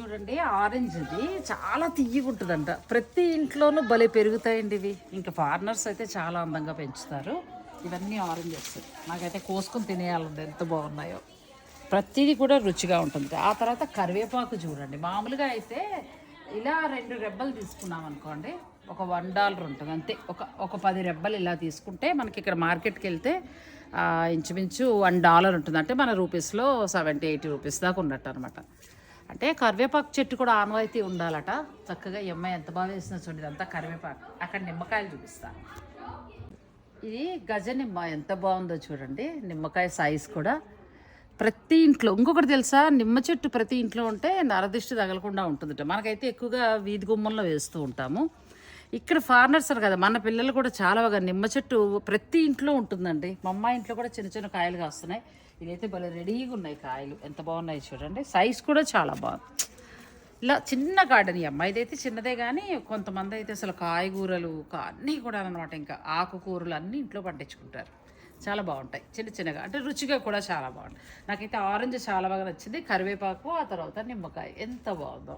చూడండి ఆరెంజ్ ఇది చాలా తియ్యగా ఉంటుందంట. ప్రతి ఇంట్లోనూ భలే పెరుగుతాయండి ఇవి. ఇంకా ఫారినర్స్ అయితే చాలా అందంగా పెంచుతారు. ఇవన్నీ ఆరెంజెస్ నాకైతే కోసుకొని తినేయాలండి ఎంత బాగున్నాయో. ప్రతిదీ కూడా రుచిగా ఉంటుంది. ఆ తర్వాత కరివేపాకు చూడండి. మామూలుగా అయితే ఇలా రెండు రెబ్బలు తీసుకున్నాం అనుకోండి. ఒక వన్ డాలర్ ఉంటుంది అంతే. ఒక ఒక పది రెబ్బలు ఇలా తీసుకుంటే మనకి ఇక్కడ మార్కెట్కి వెళ్తే ఇంచుమించు వన్ డాలర్ ఉంటుంది. అంటే మన రూపీస్లో సెవెంటీ ఎయిటీ రూపీస్ దాకా ఉన్నట్టు అనమాట అంటే కరివేపాకు చెట్టు కూడా ఆనవాయితీ ఉండాలట. చక్కగా ఈ అమ్మాయి ఎంత బాగా వేసిన చూడండి ఇదంతా కరివేపాకు. అక్కడ నిమ్మకాయలు చూపిస్తాను ఇది గజ నిమ్మ ఎంత బాగుందో చూడండి నిమ్మకాయ సైజ్ కూడా. ప్రతి ఇంట్లో ఇంకొకటి తెలుసా నిమ్మ చెట్టు ప్రతి ఇంట్లో ఉంటే నరదిష్టి తగలకుండా ఉంటుందట. మనకైతే ఎక్కువగా వీధి గుమ్మంలో వేస్తూ ఉంటాము. ఇక్కడ ఫారినర్స్ కదా మన పిల్లలు కూడా చాలా బాగా నిమ్మ చెట్టు ప్రతి ఇంట్లో ఉంటుందండి. మా అమ్మాయి ఇంట్లో కూడా చిన్న చిన్న కాయలు కాస్తున్నాయి. ఇదైతే భలే రెడీగా ఉన్నాయి కాయలు. ఎంత బాగున్నాయి చూడండి. సైజ్ కూడా చాలా బాగుంది. ఇలా చిన్న గార్డెన్ ఈ అమ్మాయిది అయితే చిన్నదే కానీ కొంతమంది అయితే అసలు కాయగూరలు అన్నీ కూడా అనమాట ఇంకా ఆకుకూరలు అన్నీ ఇంట్లో పండించుకుంటారు. చాలా బాగుంటాయి. చిన్న చిన్నగా అంటే రుచిగా కూడా చాలా బాగుంటాయి. నాకైతే ఆరెంజ్ చాలా బాగా నచ్చింది. కరివేపాకు ఆ తర్వాత నిమ్మకాయ. ఎంత బాగుందో.